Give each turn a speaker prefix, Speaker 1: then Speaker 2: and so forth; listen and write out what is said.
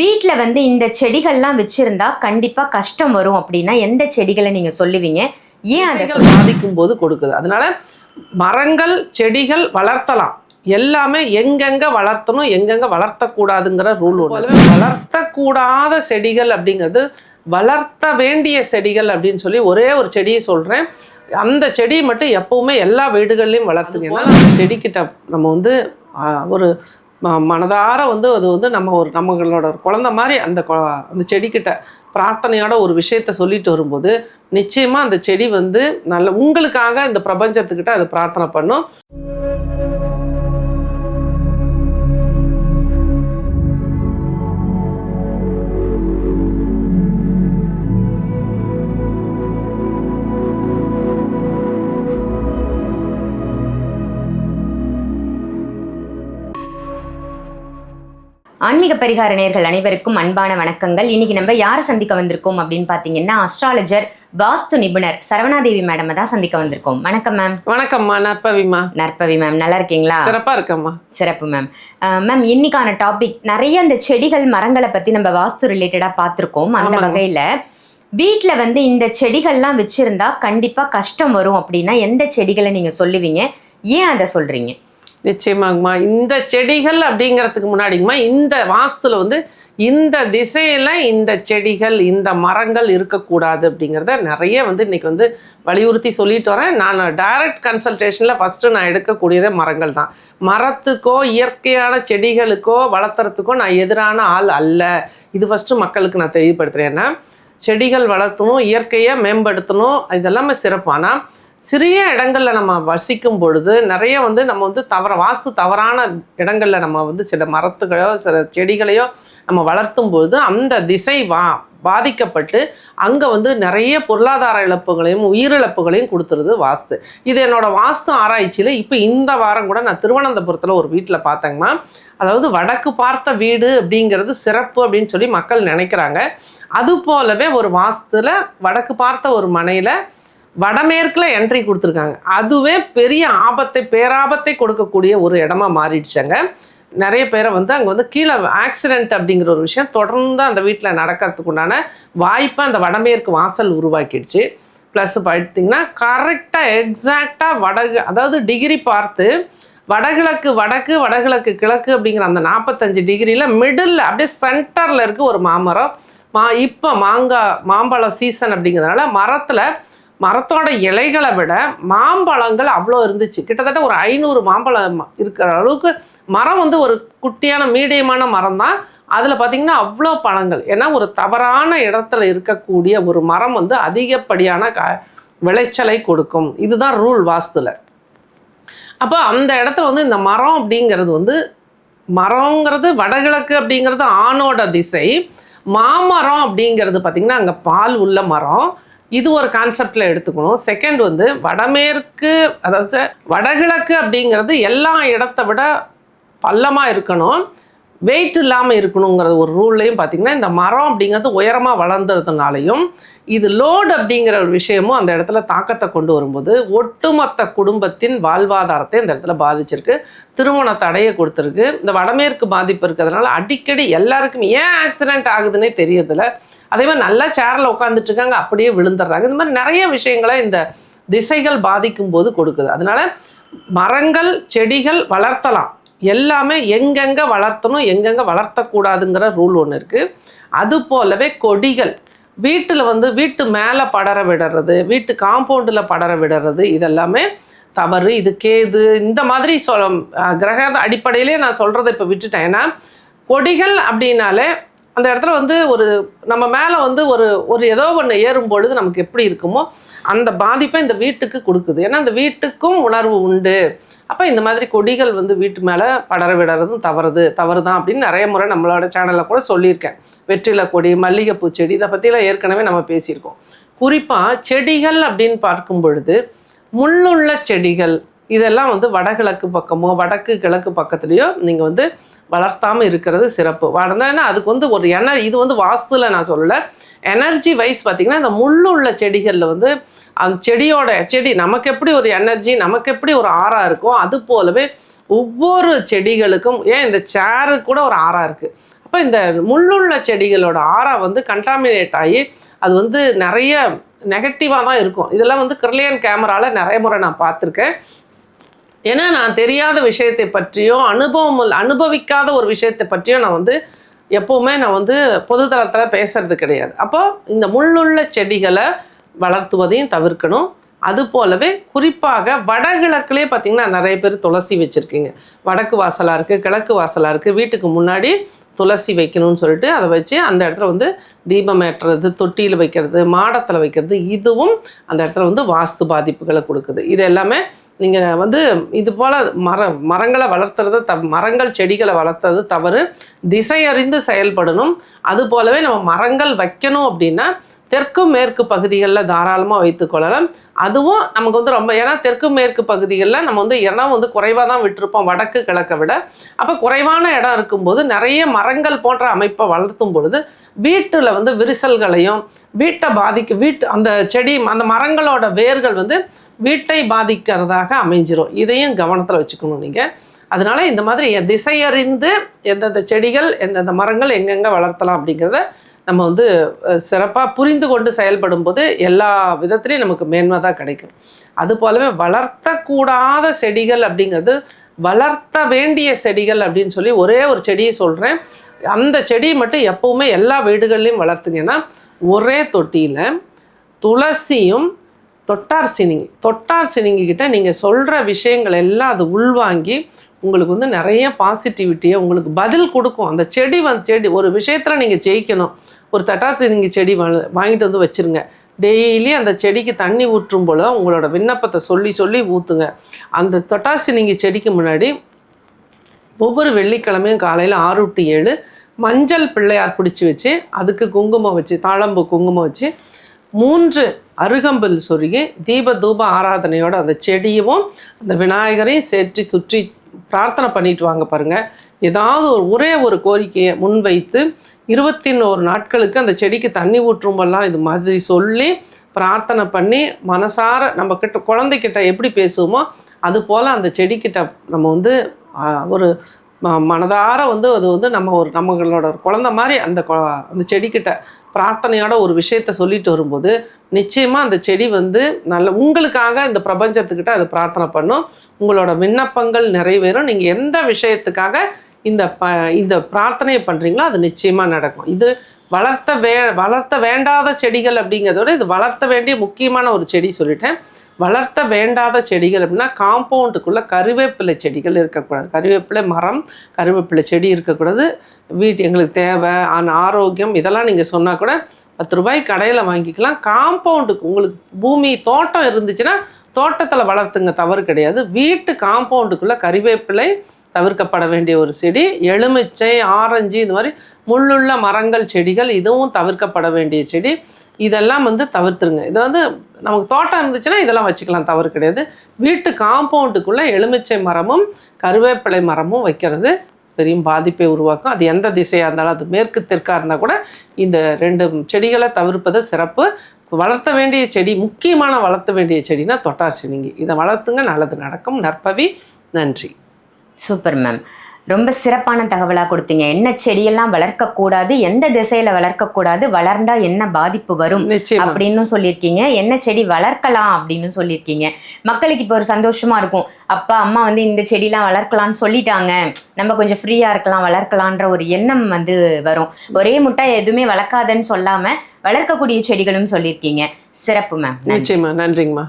Speaker 1: வீட்டில் வந்து இந்த செடிகள்லாம் வச்சிருந்தா கண்டிப்பா கஷ்டம் வரும் அப்படின்னா எந்த செடிகளை நீங்க சொல்லுவீங்க? ஏன் அதை
Speaker 2: பாதிக்கும் போது கொடுக்குது. அதனால மரங்கள் செடிகள் வளர்த்தலாம். எல்லாமே எங்கெங்க வளர்த்தணும் எங்கெங்க வளர்த்தக்கூடாதுங்கிற ரூல் ஒன்று வளர்த்தக்கூடாத செடிகள் அப்படிங்கிறது வளர்த்த வேண்டிய செடிகள் அப்படின்னு சொல்லி ஒரே ஒரு செடியை சொல்கிறேன் அந்த செடியை மட்டும் எப்பவுமே எல்லா வீடுகள்லையும் வளர்த்துங்கன்னா அந்த செடிக்கிட்ட நம்ம வந்து ஒரு மனதார வந்து அது வந்து நம்ம ஒரு நம்மளோட ஒரு மாதிரி அந்த கொ- அந்த செடிக்கிட்ட பிரார்த்தனையோட ஒரு விஷயத்த சொல்லிட்டு வரும்போது நிச்சயமாக அந்த செடி வந்து நல்ல உங்களுக்காக இந்த பிரபஞ்சத்துக்கிட்ட அது பிரார்த்தனை பண்ணும்.
Speaker 1: ஆன்மீக பரிகார நேயர்கள் அனைவருக்கும் அன்பான வணக்கங்கள். இன்னைக்கு நம்ம யாரை சந்திக்க வந்திருக்கோம் அப்படின்னு பார்த்தீங்கன்னா அஸ்ட்ராலஜர் வாஸ்து நிபுணர் சரவணாதேவி மேடம் தான் சந்திக்க வந்திருக்கோம். வணக்கம் மேம்
Speaker 2: வணக்கம்மா நற்பவிமா.
Speaker 1: நற்பவி மேம் நல்லா இருக்கீங்களா?
Speaker 2: சிறப்பா இருக்கம்மா.
Speaker 1: சிறப்பு மேம் மேம் இன்னைக்கான டாபிக் நிறைய இந்த செடிகள் மரங்களை பத்தி நம்ம வாஸ்து ரிலேட்டடா பார்த்துருக்கோம் அந்த. வகையில வீட்டில் வந்து இந்த செடிகள்லாம் வச்சிருந்தா கண்டிப்பா கஷ்டம் வரும் அப்படின்னா எந்த செடிகளை நீங்க சொல்லுவீங்க? ஏன் அதை சொல்றீங்க?
Speaker 2: நிச்சயமாங்கம்மா. இந்த செடிகள் அப்படிங்கிறதுக்கு முன்னாடிங்கம்மா இந்த வாஸ்துல வந்து இந்த திசையில் இந்த செடிகள் இந்த மரங்கள் இருக்கக்கூடாது அப்படிங்கிறத நிறைய வந்து இன்றைக்கி வந்து வலியுறுத்தி சொல்லிட்டு வரேன். நான் டைரக்ட் கன்சல்டேஷனில் ஃபஸ்ட்டு நான் எடுக்கக்கூடியதே மரங்கள் தான். மரத்துக்கோ இயற்கையான செடிகளுக்கோ வளர்த்துறதுக்கோ நான் எதிரான ஆள் அல்ல. இது ஃபஸ்ட்டு மக்களுக்கு நான் தெளிவுபடுத்துகிறேன் ஏன்னா செடிகள் வளர்த்தணும் இயற்கையை மேம்படுத்தணும் இதெல்லாமே சிறப்பு. ஆனால் சிறிய இடங்கள்ல நம்ம வசிக்கும் பொழுது நிறைய வந்து நம்ம வந்து தவற வாஸ்து தவறான இடங்கள்ல நம்ம வந்து சில மரத்துகளையோ சில செடிகளையோ நம்ம வளர்த்தும் பொழுது அந்த திசை வா பாதிக்கப்பட்டு அங்கே வந்து நிறைய பொருளாதார இழப்புகளையும் உயிரிழப்புகளையும் கொடுத்துருது வாஸ்து. இது என்னோடய வாஸ்து ஆராய்ச்சியில் இப்போ இந்த வாரம் கூட நான் திருவனந்தபுரத்தில் ஒரு வீட்டில் பார்த்தேங்கம்மா அதாவது வடக்கு பார்த்த வீடு அப்படிங்கிறது சிறப்பு அப்படின்னு சொல்லி மக்கள் நினைக்கிறாங்க. அது போலவே ஒரு வாஸ்துல வடக்கு பார்த்த ஒரு மனையில் வடமேற்கில் என்ட்ரி கொடுத்துருக்காங்க. அதுவே பெரிய ஆபத்தை பேராபத்தை கொடுக்கக்கூடிய ஒரு இடமா மாறிடுச்சாங்க. நிறைய பேரை வந்து அங்கே வந்து கீழே ஆக்சிடெண்ட் அப்படிங்கிற ஒரு விஷயம் தொடர்ந்து அந்த வீட்டில் நடக்கிறதுக்கு உண்டான வாய்ப்பை அந்த வடமேற்கு வாசல் உருவாக்கிடுச்சு. ப்ளஸ் பார்த்தீங்கன்னா கரெக்டாக எக்ஸாக்டாக வடகு அதாவது டிகிரி பார்த்து வடகிழக்கு வடக்கு வடகிழக்கு கிழக்கு அப்படிங்கிற அந்த நாற்பத்தஞ்சு டிகிரியில் மிடில் அப்படியே சென்டரில் இருக்குது ஒரு மாமரம். மா இப்போ மாங்காய் மாம்பழம் சீசன் அப்படிங்கிறதுனால மரத்தில் மரத்தோட இலைகளை விட மாம்பழங்கள் அவ்வளோ இருந்துச்சு. கிட்டத்தட்ட ஒரு ஐநூறு மாம்பழம் இருக்கிற அளவுக்கு மரம் வந்து ஒரு குட்டியான மீடியமான மரம் தான். அதில் பார்த்தீங்கன்னா அவ்வளோ பழங்கள். ஏன்னா ஒரு தவறான இடத்துல இருக்கக்கூடிய ஒரு மரம் வந்து அதிகப்படியான க விளைச்சலை கொடுக்கும். இதுதான் ரூல் வாஸ்துல. அப்போ அந்த இடத்துல வந்து இந்த மரம் அப்படிங்கிறது வந்து மரங்கிறது வடகிழக்கு அப்படிங்கிறது ஆணோட திசை. மாமரம் அப்படிங்கிறது பார்த்திங்கன்னா அங்கே பால் உள்ள மரம். இது ஒரு கான்செப்டில் எடுத்துக்கணும். செகண்ட் வந்து வடமேற்கு அதாவது வடகிழக்கு அப்படிங்கிறது எல்லா இடத்த விட பள்ளமாக இருக்கணும். வெயிட் இல்லாமல் இருக்கணுங்கிற ஒரு ரூல்லையும் பார்த்தீங்கன்னா இந்த மரம் அப்படிங்கிறது உயரமாக வளர்ந்ததுனாலையும் இது லோடு அப்படிங்கிற ஒரு விஷயமும் அந்த இடத்துல தாக்கத்தை கொண்டு வரும்போது ஒட்டுமொத்த குடும்பத்தின் வாழ்வாதாரத்தை இந்த இடத்துல பாதிச்சிருக்கு. திருமண தடையை கொடுத்துருக்கு. இந்த வடமேற்கு பாதிப்பு இருக்கிறதுனால அடிக்கடி எல்லாருக்கும் ஏன் ஆக்சிடென்ட் ஆகுதுன்னே தெரியறதில்ல. அதே மாதிரி நல்லா சேரில் உட்காந்துட்டு இருக்காங்க அப்படியே விழுந்துடுறாங்க. இந்த மாதிரி நிறைய விஷயங்களை இந்த திசைகள் பாதிக்கும் போது கொடுக்குது. அதனால மரங்கள் செடிகள் வளர்த்தலாம். எல்லாமே எங்கெங்கே வளர்த்தணும் எங்கெங்கே வளர்த்தக்கூடாதுங்கிற ரூல் ஒன்று இருக்குது அது போலவே கொடிகள். வீட்டில் வந்து வீட்டு மேலே படர விடுறது வீட்டு காம்பவுண்டில் படர விடுறது இதெல்லாமே தவறு. இது கேது. இந்த மாதிரி சொல் கிரக அடிப்படையிலே நான் சொல்கிறத இப்போ விட்டுட்டேன். ஏன்னா கொடிகள் அப்படின்னாலே அந்த இடத்துல வந்து ஒரு நம்ம மேலே வந்து ஒரு ஒரு ஏதோ ஒன்று ஏறும் பொழுது நமக்கு எப்படி இருக்குமோ அந்த பாதிப்பை இந்த வீட்டுக்கு கொடுக்குது. ஏன்னா அந்த வீட்டுக்கும் உணர்வு உண்டு. அப்போ இந்த மாதிரி கொடிகள் வந்து வீட்டு மேலே படர விடுறதும் தவறுது. தவறு தான் அப்படின்னு நிறைய முறை நம்மளோட சேனலில் கூட சொல்லியிருக்கேன். வெற்றிலை கொடி மல்லிகைப்பூ செடி இதை பற்றிலாம் ஏற்கனவே நம்ம பேசியிருக்கோம். குறிப்பாக செடிகள் அப்படின்னு பார்க்கும் பொழுது முள்ளுள்ள செடிகள் இதெல்லாம் வந்து வடகிழக்கு பக்கமோ வடக்கு கிழக்கு பக்கத்துலேயோ நீங்கள் வந்து வளர்த்தாமல் இருக்கிறது சிறப்பு. வளர்ந்தேன்னா அதுக்கு வந்து ஒரு என இது வந்து வாஸ்துல நான் சொல்லலை. எனர்ஜி வைஸ் பார்த்தீங்கன்னா இந்த முள்ளுள்ள செடிகளில் வந்து அந்த செடியோட செடி நமக்கு எப்படி ஒரு எனர்ஜி நமக்கு எப்படி ஒரு ஆறா இருக்கோ அது போலவே ஒவ்வொரு செடிகளுக்கும் ஏன் இந்த சேரு கூட ஒரு ஆறா இருக்குது அப்போ அப்போ இந்த முள்ளுள்ள செடிகளோட ஆறா வந்து கண்டாமினேட் ஆகி அது வந்து நிறைய நெகட்டிவாக தான் இருக்கும். இதெல்லாம் வந்து கிர்லியன் கேமராவில் நிறைய முறை நான் பார்த்துருக்கேன். ஏன்னா நான் தெரியாத விஷயத்தை பற்றியோ அனுபவம் அனுபவிக்காத ஒரு விஷயத்தை பற்றியோ நான் வந்து எப்போவுமே நான் வந்து பொதுத்தளத்தில் பேசுறது கிடையாது. அப்போ இந்த முள்ளுள்ள செடிகளை வளர்த்துவதையும் தவிர்க்கணும். அது போலவே குறிப்பாக வடகிழக்குலேயே பார்த்தீங்கன்னா நிறைய பேர் துளசி வச்சுருக்கீங்க. வடக்கு வாசலாக இருக்குது கிழக்கு வாசலாக இருக்குது வீட்டுக்கு முன்னாடி துளசி வைக்கணும்னு சொல்லிட்டு அதை வச்சு அந்த இடத்துல வந்து தீபம் ஏற்றுறது தொட்டியில் வைக்கிறது மாடத்தில் வைக்கிறது இதுவும் அந்த இடத்துல வந்து வாஸ்து பாதிப்புகளை கொடுக்குது. இது எல்லாமே நீங்கள் வந்து இது போல் மர மரங்களை வளர்த்துறது த மரங்கள் செடிகளை வளர்த்துறது தவறு. திசை அறிந்து செயல்படணும். அது போலவே நம்ம மரங்கள் வைக்கணும் அப்படின்னா தெற்கு மேற்கு பகுதிகளில் தாராளமாக வைத்துக்கொள்ளலாம் அதுவும் நமக்கு வந்து ரொம்ப ஏன்னா தெற்கு மேற்கு பகுதிகளில் நம்ம வந்து இடம் வந்து குறைவாக தான் விட்டிருப்போம் வடக்கு கிழக்கை விட. அப்போ குறைவான இடம் இருக்கும்போது நிறைய மரங்கள் போன்ற அமைப்பை வளர்த்தும் பொழுது வீட்டில் வந்து விரிசல்களையும் வீட்டை பாதிக்க வீட்டு அந்த செடி அந்த மரங்களோட வேர்கள் வந்து வீட்டை பாதிக்கிறதாக அமைஞ்சிரும். இதையும் கவனத்தில் வச்சுக்கணும் நீங்கள் அதனால இந்த மாதிரி திசையறிந்து எந்தெந்த செடிகள் எந்தெந்த மரங்கள் எங்கெங்கே வளர்த்தலாம் அப்படிங்கிறத நம்ம வந்து சிறப்பாக புரிந்து கொண்டு செயல்படும் போது எல்லா விதத்துலேயும் நமக்கு மேன்மை தான் கிடைக்கும். அது போலவே வளர்த்தக்கூடாத செடிகள் அப்படிங்கிறது வளர்த்த வேண்டிய செடிகள் அப்படின்னு சொல்லி ஒரே ஒரு செடியை சொல்கிறேன் அந்த செடியை மட்டும் எப்போவுமே எல்லா வீடுகள்லையும் வளர்த்துங்கன்னா ஒரே தொட்டியில் துளசியும் தொட்டார் சினிங்கி தொட்டார் சினிங்கி கிட்ட நீங்கள் சொல்கிற விஷயங்கள் எல்லாம் அது உள்வாங்கி உங்களுக்கு வந்து நிறைய பாசிட்டிவிட்டியை உங்களுக்கு பதில் கொடுக்கும். அந்த செடி வந்து செடி ஒரு விஷயத்தில் நீங்கள் ஜெயிக்கணும். ஒரு தட்டாத்து நீங்கள் செடி வாங்கிட்டு வந்து வச்சுருங்க. டெய்லி அந்த செடிக்கு தண்ணி ஊற்றும் போல உங்களோட விண்ணப்பத்தை சொல்லி சொல்லி ஊற்றுங்க அந்த தொட்டாசினிங்கி செடிக்கு முன்னாடி ஒவ்வொரு வெள்ளிக்கிழமையும் காலையில் ஆறு டு ஏழு மஞ்சள் பிள்ளையார் பிடிச்சி வச்சு அதுக்கு குங்குமம் வச்சு தாழம்பு குங்குமம் வச்சு மூன்று அருகம்புல் சொருகி தீப தூப ஆராதனையோட அந்த செடியும் அந்த விநாயகரையும் சேற்றி சுற்றி பிரார்த்தனை பண்ணிட்டு வாங்க பாருங்கள் ஏதாவது ஒரு ஒரே ஒரு கோரிக்கையை முன்வைத்து இருபத்தி ஒரு நாட்களுக்கு அந்த செடிக்கு தண்ணி ஊற்றும்போல்லாம் இது மாதிரி சொல்லி பிரார்த்தனை பண்ணி மனசார நம்ம கிட்ட குழந்தைக்கிட்ட எப்படி பேசுவோமோ அது போல் அந்த செடிக்கிட்ட நம்ம வந்து ஒரு ம- மனதார வந்து அது வந்து நம்ம ஒரு நம்மளோட குழந்த மாதிரி அந்த கொ- அந்த செடிக்கிட்ட பிரார்த்தனையோட ஒரு விஷயத்த சொல்லிட்டு வரும்போது நிச்சயமாக அந்த செடி வந்து நல்ல உங்களுக்காக இந்த பிரபஞ்சத்துக்கிட்ட அது பிரார்த்தனை பண்ணும். உங்களோட விண்ணப்பங்கள் நிறைவேறும். நீங்கள் எந்த விஷயத்துக்காக இந்த ப இந்த பிரார்த்தனையை பண்ணுறீங்களோ அது நிச்சயமாக நடக்கும். இது வளர்த்த வே வளர்த்த வேண்டாத செடிகள் அப்படிங்கிறத விட இது வளர்த்த வேண்டிய முக்கியமான ஒரு செடி சொல்லிட்டேன். வளர்த்த வேண்டாத செடிகள் அப்படின்னா காம்பவுண்டுக்குள்ளே கருவேப்பிலை செடிகள் இருக்கக்கூடாது. கருவேப்பிலை மரம் கருவேப்பிலை செடி இருக்கக்கூடாது. வீட்டு எங்களுக்கு தேவை ஆன ஆரோக்கியம் இதெல்லாம் நீங்கள் சொன்னால் கூட பத்து ரூபாய் கடையில் வாங்கிக்கலாம். காம்பவுண்டுக்கு உங்களுக்கு பூமி தோட்டம் இருந்துச்சுன்னா தோட்டத்தில் வளர்த்துங்க தவறு கிடையாது. வீட்டு காம்பவுண்டுக்குள்ளே கறிவேப்பிலை தவிர்க்கப்பட வேண்டிய ஒரு செடி எலுமிச்சை ஆரஞ்சு இந்த மாதிரி முள்ளுள்ள மரங்கள் செடிகள் இதுவும் தவிர்க்கப்பட வேண்டிய செடி. இதெல்லாம் வந்து தவிர்த்துருங்க. இது வந்து நமக்கு தோட்டம் இருந்துச்சுன்னா இதெல்லாம் வச்சுக்கலாம் தவறு கிடையாது. வீட்டு காம்பவுண்டுக்குள்ளே எலுமிச்சை மரமும் கருவேப்பிலை மரமும் வைக்கிறது பெரிய பாதிப்பை உருவாக்கும். அது எந்த திசையாக இருந்தாலும் அது மேற்கு தெற்காக இருந்தால் கூட இந்த ரெண்டு செடிகளை தவிர்ப்பது சிறப்பு. வளர்த்த வேண்டிய செடி முக்கியமான வளர்த்த வேண்டிய செடினா தொட்டாசினிங்கி. இதை வளர்த்துங்க நல்லது நடக்கும். நற்பவி நன்றி.
Speaker 1: Super ma'am. ரொம்ப சிறப்பான தகவலாக கொடுத்தீங்க. என்ன செடியெல்லாம் வளர்க்கக்கூடாது எந்த திசையில வளர்க்கக்கூடாது வளர்ந்தா என்ன பாதிப்பு வரும் அப்படின்னு சொல்லியிருக்கீங்க. என்ன செடி வளர்க்கலாம் அப்படின்னு சொல்லியிருக்கீங்க. மக்களுக்கு இப்போ ஒரு சந்தோஷமா இருக்கும். அப்பா அம்மா வந்து இந்த செடிலாம் வளர்க்கலாம்னு சொல்லிட்டாங்க. நம்ம கொஞ்சம் ஃப்ரீயா இருக்கலாம் வளர்க்கலான்ற ஒரு எண்ணம் வந்து வரும். ஒரே முட்டை எதுவுமே வளர்க்காதன்னு சொல்லாம வளர்க்கக்கூடிய செடிகளும் சொல்லியிருக்கீங்க. சிறப்பு மேம்.
Speaker 2: நிச்சயமா. நன்றிங்கம்மா.